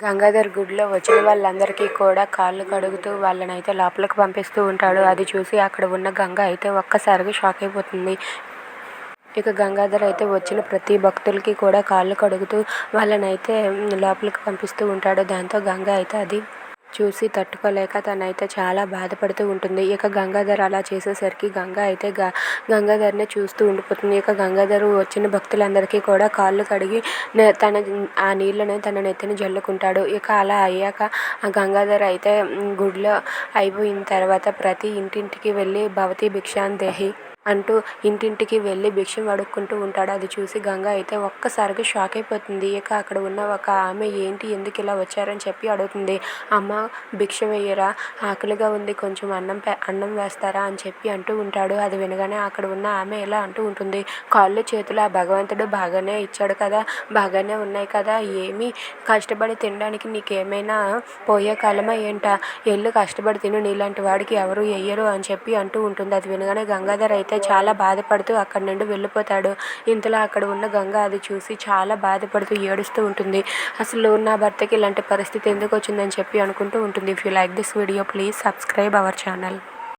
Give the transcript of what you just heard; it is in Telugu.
గంగాధర్ గుడిలో వచ్చిన వాళ్ళందరికీ కూడా కాళ్ళు కడుగుతూ వాళ్ళనైతే లోపలికి పంపిస్తూ ఉంటాడు. అది చూసి అక్కడ ఉన్న గంగ అయితే ఒక్కసారిగా షాక్ అయిపోతుంది. ఇక గంగాధర్ అయితే వచ్చిన ప్రతి భక్తులకి కూడా కాళ్ళు కడుగుతూ వాళ్ళనైతే లోపలికి పంపిస్తూ ఉంటాడు. దాంతో గంగ అయితే అది చూసి తట్టుకోలేక తనైతే చాలా బాధపడుతూ ఉంటుంది. ఇక గంగాధర్ అలా చేసేసరికి గంగ అయితే గ గంగాధర్ని చూస్తూ ఉండిపోతుంది. ఇక గంగాధర్ వచ్చిన భక్తులందరికీ కూడా కాళ్ళు కడిగి తన ఆ నీళ్ళని తన నెత్తిని జల్లుకుంటాడు. ఇక అలా అయ్యాక ఆ గంగాధర్ అయితే గుడిలో అయిపోయిన తర్వాత ప్రతి ఇంటింటికి వెళ్ళి భవతి భిక్షాందేహి అంటూ ఇంటింటికి వెళ్ళి భిక్షం అడుక్కుంటూ ఉంటాడు. అది చూసి గంగ అయితే ఒక్కసారిగా షాక్ అయిపోతుంది. ఇక అక్కడ ఉన్న ఒక ఆమె ఏంటి? ఎందుకు ఇలా వచ్చారని చెప్పి అడుగుతుంది. అమ్మ భిక్ష వేయరా? ఆకలిగా ఉంది. కొంచెం అన్నం అన్నం వేస్తారా? అని చెప్పి అంటూ ఉంటాడు. అది వినగానే అక్కడ ఉన్న ఆమె ఇలా అంటూ ఉంటుంది. కాళ్ళు చేతులు ఆ భగవంతుడు బాగానే ఇచ్చాడు కదా. బాగానే ఉన్నాయి కదా. ఏమీ కష్టపడి తినడానికి నీకేమైనా పోయే కాలమా ఏంటా? ఎల్లు కష్టపడి తిను. నీలాంటి వాడికి ఎవరు వెయ్యరు అని చెప్పి అంటూ ఉంటుంది. అది వినగానే గంగాధర్ అయితే చాలా బాధపడుతూ అక్కడి నుండి వెళ్ళిపోతాడు. ఇంతలో అక్కడ ఉన్న గంగ అది చూసి చాలా బాధపడుతూ ఏడుస్తూ ఉంటుంది. అసలు నా భర్తకి ఇలాంటి పరిస్థితి ఎందుకు వచ్చిందని చెప్పి అనుకుంటూ ఉంటుంది. If you like this video please subscribe our channel